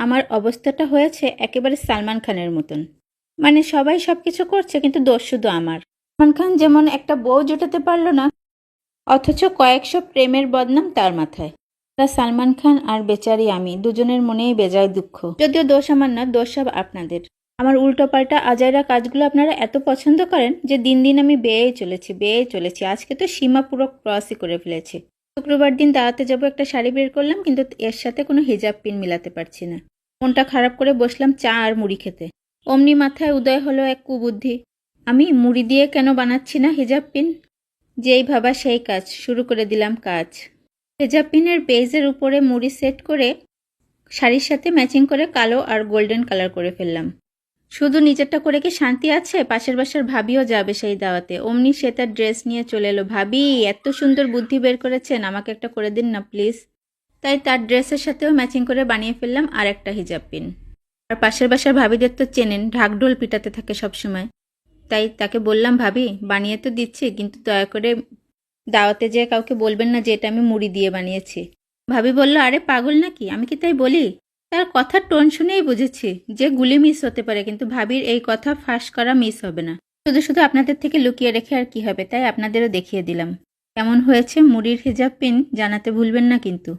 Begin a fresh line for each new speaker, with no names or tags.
আমার অবস্থাটা হয়েছে একেবারে সালমান খানের মতন। মানে সবাই সব কিছু করছে, কিন্তু দোষ শুধু আমার। সালমান খান যেমন একটা বউ জোটাতে পারল না, অথচ কয়েকশো প্রেমের বদনাম তার মাথায়। তা সালমান খান আর বেচারি আমি দুজনের মনেই বেজায় দুঃখ। যদিও দোষ আমার না, দোষ সব আপনাদের। আমার উল্টোপাল্টা আজাইরা কাজগুলো আপনারা এত পছন্দ করেন যে দিন দিন আমি বেয়েই চলেছি বেয়েই চলেছি। আজকে তো সীমা পুরো ক্রসই করে ফেলেছি। শুক্রবার দিন দাঁড়াতে যাব, একটা শাড়ি বের করলাম, কিন্তু এর সাথে কোনো হিজাব পিন মিলাতে পারছি না। মনটা খারাপ করে বসলাম চা আর মুড়ি খেতে। অমনি মাথায় উদয় হলো এক কুবুদ্ধি। আমি মুড়ি দিয়ে কেন বানাচ্ছি না হিজাব পিন? যেই ভাবা সেই কাজ, শুরু করে দিলাম কাজ। হেজাব পিনের বেজের উপরে মুড়ি সেট করে শাড়ির সাথে ম্যাচিং করে কালো আর গোল্ডেন কালার করে ফেললাম। শুধু নিজেরটা করে কি শান্তি আছে? পাশের বাসার ভাবিও যাবে সেই দাওয়াতে। অমনি সে তার ড্রেস নিয়ে চলে এলো। ভাবি, এত সুন্দর বুদ্ধি বের করেছেন, আমাকে একটা করে দিন না, প্লিজ। তাই তার ড্রেসের সাথেও ম্যাচিং করে বানিয়ে ফেললাম আর একটা হিজাব পিন। আর পাশের বাসার ভাবিদের তো চেনেন, ঢাকঢোল পিটাতে থাকে সবসময়। তাই তাকে বললাম, ভাবি, বানিয়ে তো দিচ্ছি, কিন্তু দয়া করে দাওয়াতে যেয়ে কাউকে বলবেন না যে এটা আমি মুড়ি দিয়ে বানিয়েছি। ভাবি বলল, আরে পাগল নাকি? আমি কি তাই বলি? তার কথার টোন শুনেই বুঝেছি যে গুলি মিস হতে পারে, কিন্তু ভাবির এই কথা ফাঁস করা মিস হবে না। শুধু শুধু আপনাদের থেকে লুকিয়ে রেখে আর কি হবে, তাই আপনাদেরও দেখিয়ে দিলাম। কেমন হয়েছে মুড়ির হিজাব পিন জানাতে ভুলবেন না কিন্তু।